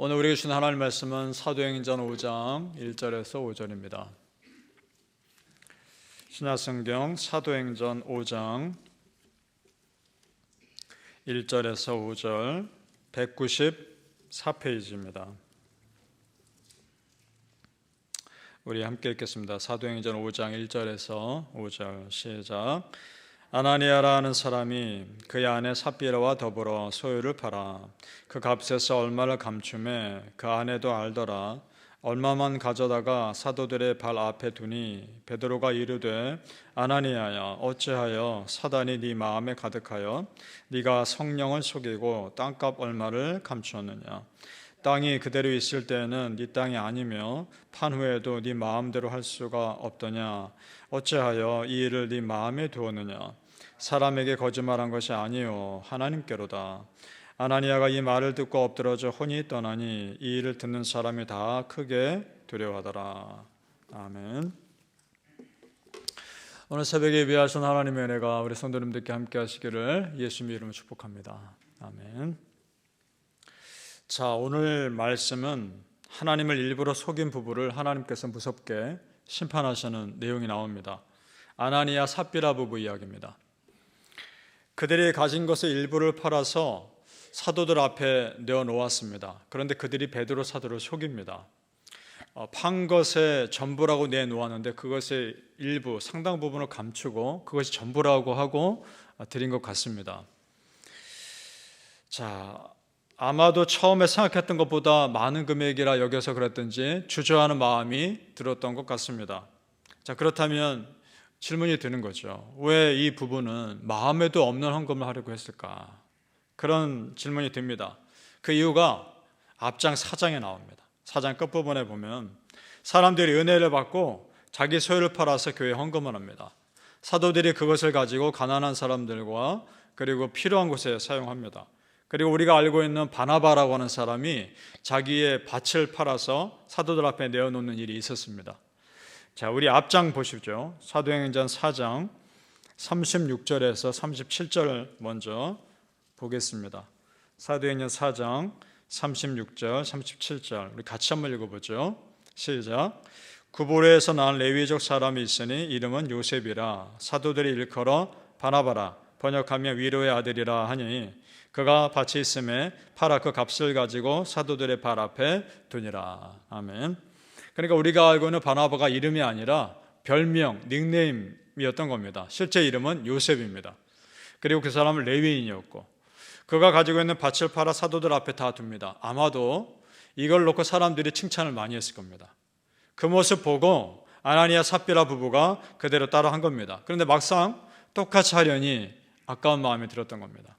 오늘 우리에게 주신 하나님 말씀은 사도행전 5장 1절에서 5절입니다. 신약성경 사도행전 5장 1절에서 5절 194페이지입니다. 우리 함께 읽겠습니다. 사도행전 5장 1절에서 5절 시작. 아나니아라 하는 사람이 그의 아내 삽비라와 더불어 소유를 팔아 그 값에서 얼마를 감춤해 그 아내도 알더라. 얼마만 가져다가 사도들의 발 앞에 두니 베드로가 이르되 아나니아야 어찌하여 사단이 네 마음에 가득하여 네가 성령을 속이고 땅값 얼마를 감추었느냐 땅이 그대로 있을 때에는 네 땅이 아니며 판 후에도 네 마음대로 할 수가 없더냐? 어찌하여 이 일을 네 마음에 두었느냐? 사람에게 거짓말한 것이 아니요 하나님께로다. 아나니아가 이 말을 듣고 엎드러져 혼이 떠나니 이 일을 듣는 사람이 다 크게 두려워하더라. 아멘. 오늘 새벽에 위하신 하나님의 은혜가 우리 성도님들께 함께 하시기를 예수님 이름으로 축복합니다. 아멘 자 오늘 말씀은 하나님을 일부러 속인 부부를 하나님께서 무섭게 심판하시는 내용이 나옵니다. 아나니아 삽비라 부부 이야기입니다. 그들이 가진 것의 일부를 팔아서 사도들 앞에 내어 놓았습니다. 그런데 그들이 베드로 사도를 속입니다. 어, 판 것의 전부라고 내놓았는데 그것의 일부 상당 부분을 감추고 그것이 전부라고 하고 드린 것 같습니다. 자, 아마도 처음에 생각했던 것보다 많은 금액이라 여겨서 그랬든지 주저하는 마음이 들었던 것 같습니다. 자, 그렇다면 질문이 드는 거죠. 왜 이 부부는 마음에도 없는 헌금을 하려고 했을까? 그런 질문이 듭니다. 그 이유가 앞장 사장에 나옵니다. 사장 끝부분에 보면 사람들이 은혜를 받고 자기 소유를 팔아서 교회 헌금을 합니다. 사도들이 그것을 가지고 가난한 사람들과 그리고 필요한 곳에 사용합니다. 그리고 우리가 알고 있는 바나바라고 하는 사람이 자기의 밭을 팔아서 사도들 앞에 내어놓는 일이 있었습니다. 자, 우리 앞장 보시죠. 사도행전 4장 36절에서 37절 먼저 보겠습니다. 사도행전 4장 36절, 37절 우리 같이 한번 읽어보죠. 시작. 구보레에서 난 레위족 사람이 있으니 이름은 요셉이라 사도들이 일컬어 바나바라 번역하며 위로의 아들이라 하니 그가 밭이 있음에 팔아 그 값을 가지고 사도들의 발 앞에 두니라. 아멘. 그러니까 우리가 알고 있는 바나바가 이름이 아니라 별명, 닉네임이었던 겁니다. 실제 이름은 요셉입니다. 그리고 그 사람은 레위인이었고 그가 가지고 있는 밭을 팔아 사도들 앞에 다 둡니다. 아마도 이걸 놓고 사람들이 칭찬을 많이 했을 겁니다. 그 모습 보고 아나니아 삽비라 부부가 그대로 따라 한 겁니다. 그런데 막상 똑같이 하려니 아까운 마음이 들었던 겁니다.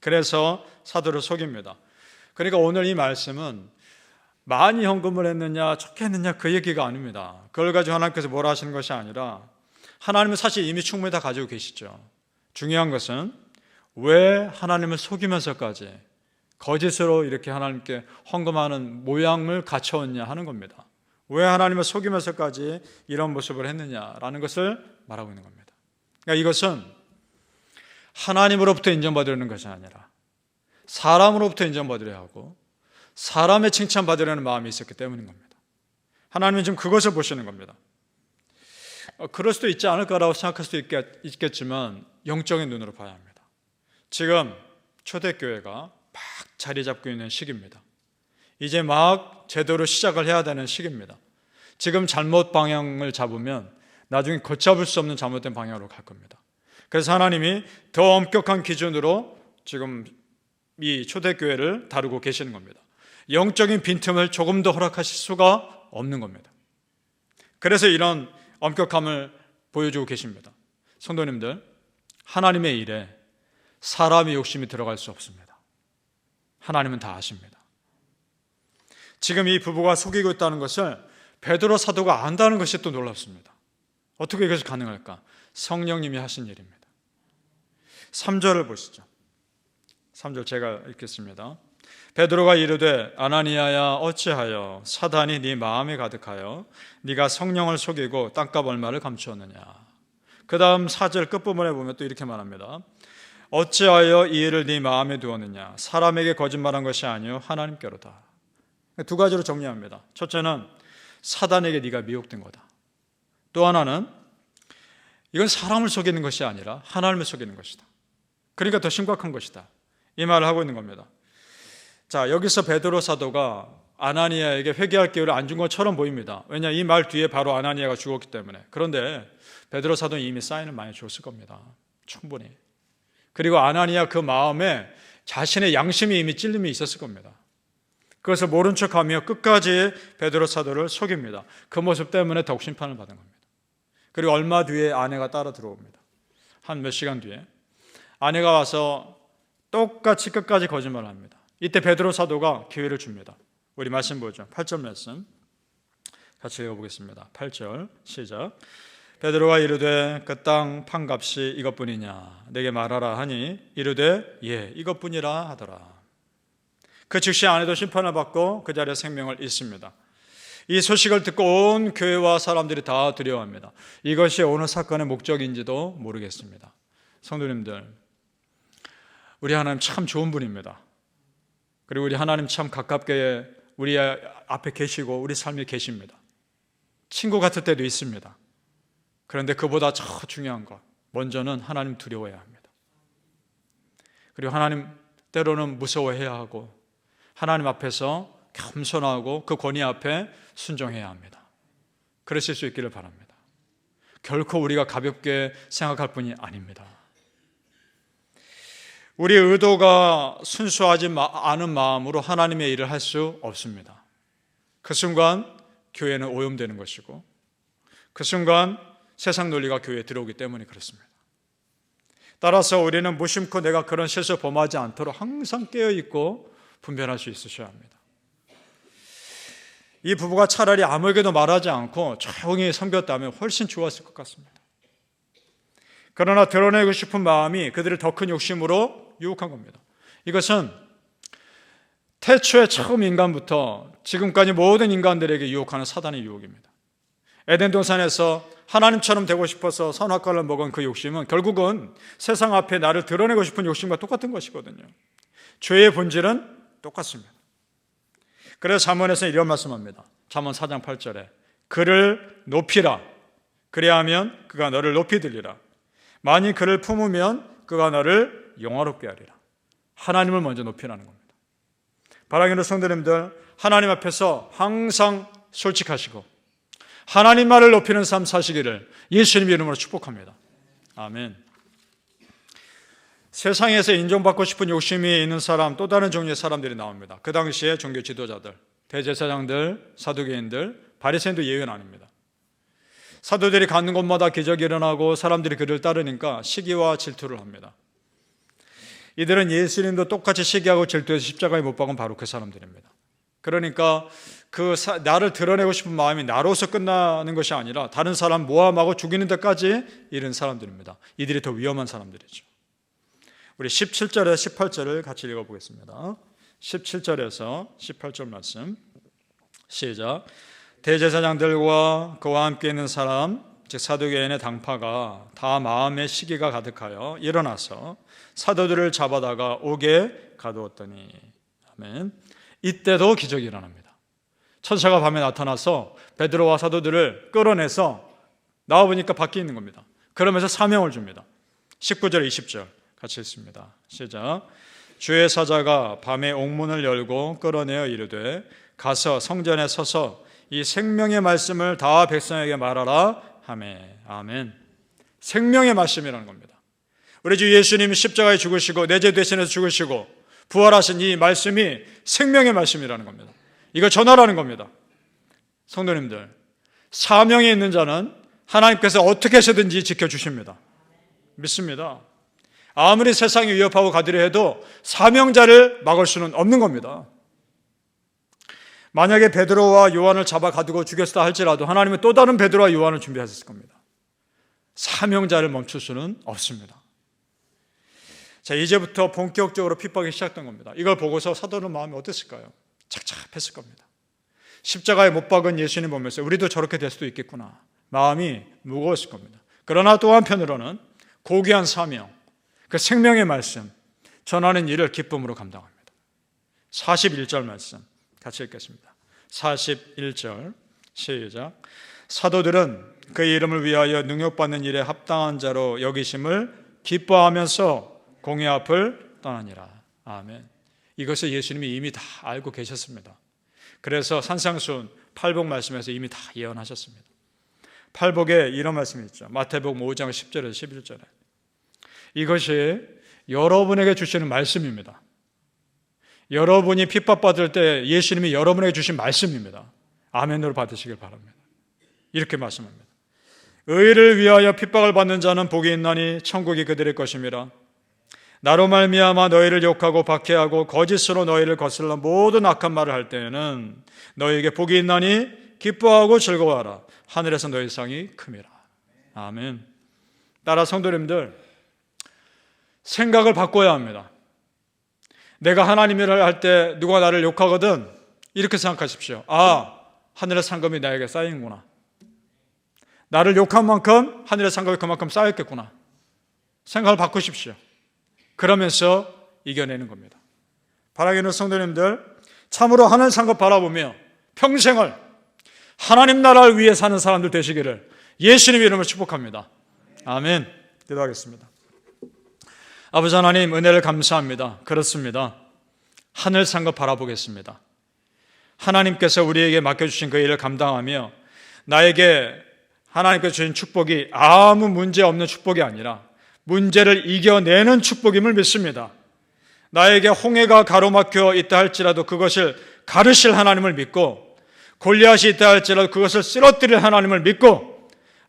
그래서 사도를 속입니다. 그러니까 오늘 이 말씀은 많이 헌금을 했느냐, 적게 했느냐 그 얘기가 아닙니다. 그걸 가지고 하나님께서 뭐라 하시는 것이 아니라 하나님은 사실 이미 충분히 다 가지고 계시죠. 중요한 것은 왜 하나님을 속이면서까지 거짓으로 이렇게 하나님께 헌금하는 모양을 갖춰왔냐 하는 겁니다. 왜 하나님을 속이면서까지 이런 모습을 했느냐라는 것을 말하고 있는 겁니다. 그러니까 이것은 하나님으로부터 인정받으려는 것이 아니라 사람으로부터 인정받으려 하고 사람의 칭찬받으려는 마음이 있었기 때문인 겁니다. 하나님은 지금 그것을 보시는 겁니다. 어, 그럴 수도 있지 않을까라고 생각할 수도 있겠, 지만 영적인 눈으로 봐야 합니다. 지금 초대교회가 막 자리 잡고 있는 시기입니다. 이제 막 제대로 시작을 해야 되는 시기입니다. 지금 잘못 방향을 잡으면 나중에 걷잡을 수 없는 잘못된 방향으로 갈 겁니다. 그래서 하나님이 더 엄격한 기준으로 지금 이 초대교회를 다루고 계시는 겁니다. 영적인 빈틈을 조금 더 허락하실 수가 없는 겁니다. 그래서 이런 엄격함을 보여주고 계십니다. 성도님들, 하나님의 일에 사람의 욕심이 들어갈 수 없습니다. 하나님은 다 아십니다. 지금 이 부부가 속이고 있다는 것을 베드로 사도가 안다는 것이 또 놀랍습니다. 어떻게 이것이 가능할까? 성령님이 하신 일입니다. 3절을 보시죠. 3절 제가 읽겠습니다. 베드로가 이르되 아나니아야 어찌하여 사단이 네 마음에 가득하여 네가 성령을 속이고 땅값 얼마를 감추었느냐. 그 다음 4절 끝부분에 보면 또 이렇게 말합니다. 어찌하여 이 일을 네 마음에 두었느냐. 사람에게 거짓말한 것이 아니요 하나님께로다. 두 가지로 정리합니다. 첫째는 사단에게 네가 미혹된 거다. 또 하나는 이건 사람을 속이는 것이 아니라 하나님을 속이는 것이다. 그러니까 더 심각한 것이다. 이 말을 하고 있는 겁니다. 자, 여기서 베드로 사도가 아나니아에게 회개할 기회를 안 준 것처럼 보입니다. 왜냐 이 말 뒤에 바로 아나니아가 죽었기 때문에. 그런데 베드로 사도는 이미 사인을 많이 줬을 겁니다. 충분히. 그리고 아나니아 그 마음에 자신의 양심이 이미 찔림이 있었을 겁니다. 그것을 모른 척하며 끝까지 베드로 사도를 속입니다. 그 모습 때문에 더욱 심판을 받은 겁니다. 그리고 얼마 뒤에 아내가 따라 들어옵니다. 한 몇 시간 뒤에 아내가 와서 똑같이 끝까지 거짓말을 합니다. 이때 베드로 사도가 기회를 줍니다. 우리 말씀 보죠. 8절 말씀 같이 읽어보겠습니다. 8절 시작. 베드로가 이르되 그 땅 판값이 이것뿐이냐 내게 말하라 하니 이르되 예 이것뿐이라 하더라. 그 즉시 아내도 심판을 받고 그 자리에 생명을 잃습니다. 이 소식을 듣고 온 교회와 사람들이 다 두려워합니다. 이것이 오늘 사건의 목적인지도 모르겠습니다. 성도님들, 우리 하나님 참 좋은 분입니다. 그리고 우리 하나님 참 가깝게 우리 앞에 계시고 우리 삶에 계십니다. 친구 같을 때도 있습니다. 그런데 그보다 더 중요한 것, 먼저는 하나님 두려워해야 합니다. 그리고 하나님 때로는 무서워해야 하고 하나님 앞에서 겸손하고 그 권위 앞에 순종해야 합니다. 그러실 수 있기를 바랍니다. 결코 우리가 가볍게 생각할 뿐이 아닙니다. 우리 의도가 순수하지 않은 마음으로 하나님의 일을 할 수 없습니다. 그 순간 교회는 오염되는 것이고 그 순간 세상 논리가 교회에 들어오기 때문에 그렇습니다. 따라서 우리는 무심코 내가 그런 실수 범하지 않도록 항상 깨어 있고 분별할 수 있으셔야 합니다. 이 부부가 차라리 아무에게도 말하지 않고 조용히 섬겼다면 훨씬 좋았을 것 같습니다. 그러나 드러내고 싶은 마음이 그들을 더 큰 욕심으로 유혹한 겁니다. 이것은 태초의 처음 인간부터 지금까지 모든 인간들에게 유혹하는 사단의 유혹입니다. 에덴 동산에서 하나님처럼 되고 싶어서 선악과를 먹은 그 욕심은 결국은 세상 앞에 나를 드러내고 싶은 욕심과 똑같은 것이거든요. 죄의 본질은 똑같습니다. 그래서 잠언에서 이런 말씀합니다. 잠언 4장 8절에 그를 높이라 그래야 하면 그가 너를 높이 들리라 만일 그를 품으면 그가 너를 영화롭게 하리라. 하나님을 먼저 높이라는 겁니다. 바라기는 성도님들 하나님 앞에서 항상 솔직하시고 하나님 말을 높이는 삶 사시기를 예수님 이름으로 축복합니다. 아멘. 세상에서 인정받고 싶은 욕심이 있는 사람 또 다른 종류의 사람들이 나옵니다. 그 당시에 종교 지도자들, 대제사장들, 사두개인들, 바리새인도 예외는 아닙니다. 사도들이 가는 곳마다 기적이 일어나고 사람들이 그를 따르니까 시기와 질투를 합니다. 이들은 예수님도 똑같이 시기하고 질투해서 십자가에 못 박은 바로 그 사람들입니다. 그러니까 그 사, 나를 드러내고 싶은 마음이 나로서 끝나는 것이 아니라 다른 사람 모함하고 죽이는 데까지 이른 사람들입니다. 이들이 더 위험한 사람들이죠. 우리 17절에 18절을 같이 읽어보겠습니다. 17절에서 18절 말씀 시작 대제사장들과 그와 함께 있는 사람 즉 사두개인의 당파가 다 마음의 시기가 가득하여 일어나서 사도들을 잡아다가 옥에 가두었더니. 아멘. 이때도 기적이 일어납니다. 천사가 밤에 나타나서 베드로와 사도들을 끌어내서 나와 보니까 밖에 있는 겁니다. 그러면서 사명을 줍니다. 19절 20절 같이 읽습니다. 시작. 주의 사자가 밤에 옥문을 열고 끌어내어 이르되 가서 성전에 서서 이 생명의 말씀을 다 백성에게 말하라 하매 아멘. 생명의 말씀이라는 겁니다. 우리 주 예수님이 십자가에 죽으시고 내 죄 대신해서 죽으시고 부활하신 이 말씀이 생명의 말씀이라는 겁니다. 이거 전하라는 겁니다. 성도님들, 사명이 있는 자는 하나님께서 어떻게 해서든지 지켜주십니다. 믿습니다. 아무리 세상이 위협하고 가두려 해도 사명자를 막을 수는 없는 겁니다. 만약에 베드로와 요한을 잡아 가두고 죽였다 할지라도 하나님은 또 다른 베드로와 요한을 준비하셨을 겁니다. 사명자를 멈출 수는 없습니다. 자, 이제부터 본격적으로 핍박이 시작된 겁니다. 이걸 보고서 사도는 마음이 어땠을까요? 착잡했을 겁니다. 십자가에 못 박은 예수님 보면서 우리도 저렇게 될 수도 있겠구나. 마음이 무거웠을 겁니다. 그러나 또 한편으로는 고귀한 사명, 그 생명의 말씀 전하는 일을 기쁨으로 감당합니다. 41절 말씀 같이 읽겠습니다. 41절 시작. 사도들은 그의 이름을 위하여 능력받는 일에 합당한 자로 여기심을 기뻐하면서 공의 앞을 떠나니라. 아멘. 이것을 예수님이 이미 다 알고 계셨습니다. 그래서 산상수훈 팔복 말씀에서 이미 다 예언하셨습니다. 팔복에 이런 말씀이 있죠. 마태복 5장 10절에서 11절에. 이것이 여러분에게 주시는 말씀입니다. 여러분이 핍박받을 때 예수님이 여러분에게 주신 말씀입니다. 아멘으로 받으시길 바랍니다. 이렇게 말씀합니다. 의를 위하여 핍박을 받는 자는 복이 있나니 천국이 그들의 것임이라. 나로 말미암아 너희를 욕하고 박해하고 거짓으로 너희를 거슬러 모든 악한 말을 할 때에는 너희에게 복이 있나니 기뻐하고 즐거워하라. 하늘에서 너희 상이 큼이라. 아멘. 따라 성도님들 생각을 바꿔야 합니다. 내가 하나님을 할 때 누가 나를 욕하거든 이렇게 생각하십시오. 아, 하늘의 상금이 나에게 쌓이는구나. 나를 욕한 만큼 하늘의 상금이 그만큼 쌓였겠구나. 생각을 바꾸십시오. 그러면서 이겨내는 겁니다. 바라기는 성도님들 참으로 하늘 상급 바라보며 평생을 하나님 나라를 위해 사는 사람들 되시기를 예수님 이름으로 축복합니다. 아멘. 기도하겠습니다. 아버지 하나님 은혜를 감사합니다. 그렇습니다. 하늘 상급 바라보겠습니다. 하나님께서 우리에게 맡겨주신 그 일을 감당하며 나에게 하나님께서 주신 축복이 아무 문제 없는 축복이 아니라 문제를 이겨내는 축복임을 믿습니다. 나에게 홍해가 가로막혀 있다 할지라도 그것을 가르실 하나님을 믿고 골리앗이 있다 할지라도 그것을 쓰러뜨릴 하나님을 믿고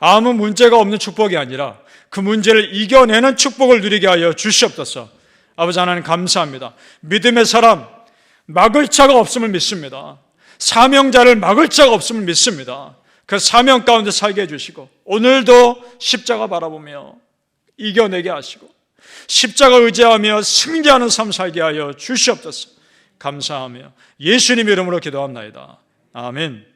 아무 문제가 없는 축복이 아니라 그 문제를 이겨내는 축복을 누리게 하여 주시옵소서. 아버지 하나님 감사합니다. 믿음의 사람 막을 자가 없음을 믿습니다. 사명자를 막을 자가 없음을 믿습니다. 그 사명 가운데 살게 해주시고 오늘도 십자가 바라보며 이겨내게 하시고 십자가 의지하며 승리하는 삶 살게 하여 주시옵소서. 감사하며 예수님 이름으로 기도합나이다. 아멘.